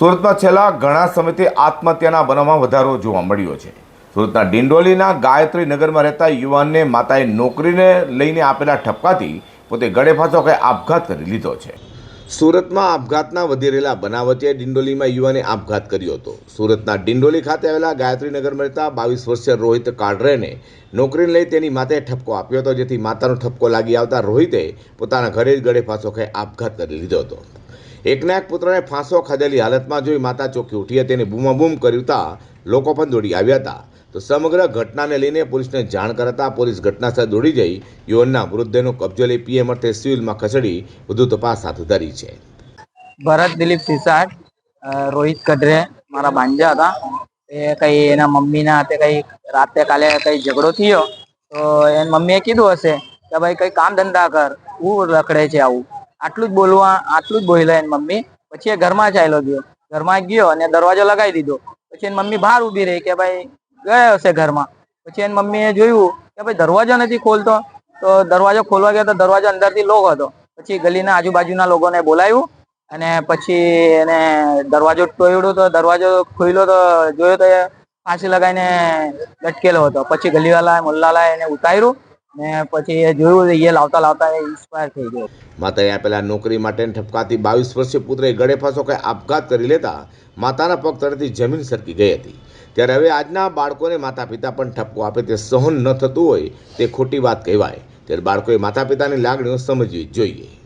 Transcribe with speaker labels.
Speaker 1: સુરતમાં છેલ્લા ઘણા સમયથી આત્મહત્યાના બનાવમાં વધારો જોવા મળ્યો છે. સુરતના ડિંડોલીના ગાયત્રી નગરમાં રહેતા યુવાનને માતાએ નોકરીને લઈને આપેલા ઠપકાથી પોતે ગળે ફાંસો ખાઈ આપઘાત કરી લીધો છે. સુરતમાં આપઘાતના વધી રહેલા બનાવ વચ્ચે ડિંડોલીમાં યુવાને આપઘાત કર્યો હતો. સુરતના ડિંડોલી ખાતે આવેલા ગાયત્રી નગરમાં રહેતા બાવીસ વર્ષીય રોહિત કાડરેને નોકરીને લઈ તેની માતાએ ઠપકો આપ્યો હતો, જેથી માતાનો ઠપકો લાગી આવતા રોહિતે પોતાના ઘરે જ ગળે ફાંસો ખાઈ આપઘાત કરી લીધો હતો. એકના એક પુત્રને ફાંસો ખાધેલી હાલતમાં જોઈ માતા ચોકી ઉઠી હતી અને બૂમાબૂમ કર્યુંતા લોકો પણ દોડી આવ્યા હતા. તો સમગ્ર ઘટનાને લઈને પોલીસને જાણ કરતા પોલીસ ઘટનાસ્થળે દોડી જઈ યુવાનના મૃતદેહનો કબજો લઈ પીએમ અર્થે સિવિલમાં ખસેડી વધુ તપાસ હાથ ધરી છે.
Speaker 2: ભરત દિલીપ સિસાટ રોહિત કડરે મારા ભાંજા હતા. એ કઈ એના મમ્મીના હાથે કઈ રાતે કાલે કઈ ઝઘડો થયો, તો એની મમ્મીએ કીધું હશે કે ભાઈ કઈ કામ ધંધા કર હું રખડે છે આવું. આટલું જ બોલવા, આટલું જ બોલ્યા એની મમ્મી. પછી એ ઘરમાં ચાલ્યો ગયો. ઘરમાં ગયો અને દરવાજો લગાવી દીધો. પછી એની મમ્મી બહાર ઊભી રહી કે ભાઈ, ગયો હશે ઘરમાં. પછી એની મમ્મીએ જોયું કે ભાઈ, દરવાજો નથી ખોલતો. તો દરવાજો ખોલવા ગયો તો દરવાજો અંદરથી લોક હતો. પછી ગલીના આજુબાજુના લોકોને બોલાવ્યું અને પછી એને દરવાજો તોડ્યો તો દરવાજો ખોલ્યો તો જોયો તો એ ફાંસી લગાવીને લટકેલો હતો. પછી ગલીવાલા મોલ્લાલા એને ઉતાર્યું. ને પછી એ જોયું એ લાવતા લાવતા એ ઇન્સ્પાયર થઈ ગયો.
Speaker 1: માતાએ આપેલા નોકરી માટે ઠપકાતી બાવીસ વર્ષીય પુત્રએ ગળે ફાંસો કે આપઘાત કરી લેતા માતાના પગ તળેથી જમીન સરકી ગઈ હતી. ત્યારે હવે આજના બાળકોને માતા પિતા પણ ઠપકો આપે તે સહન ન થતું હોય તે ખોટી વાત કહેવાય. ત્યારે બાળકોએ માતા પિતાની લાગણીઓ સમજવી જોઈએ.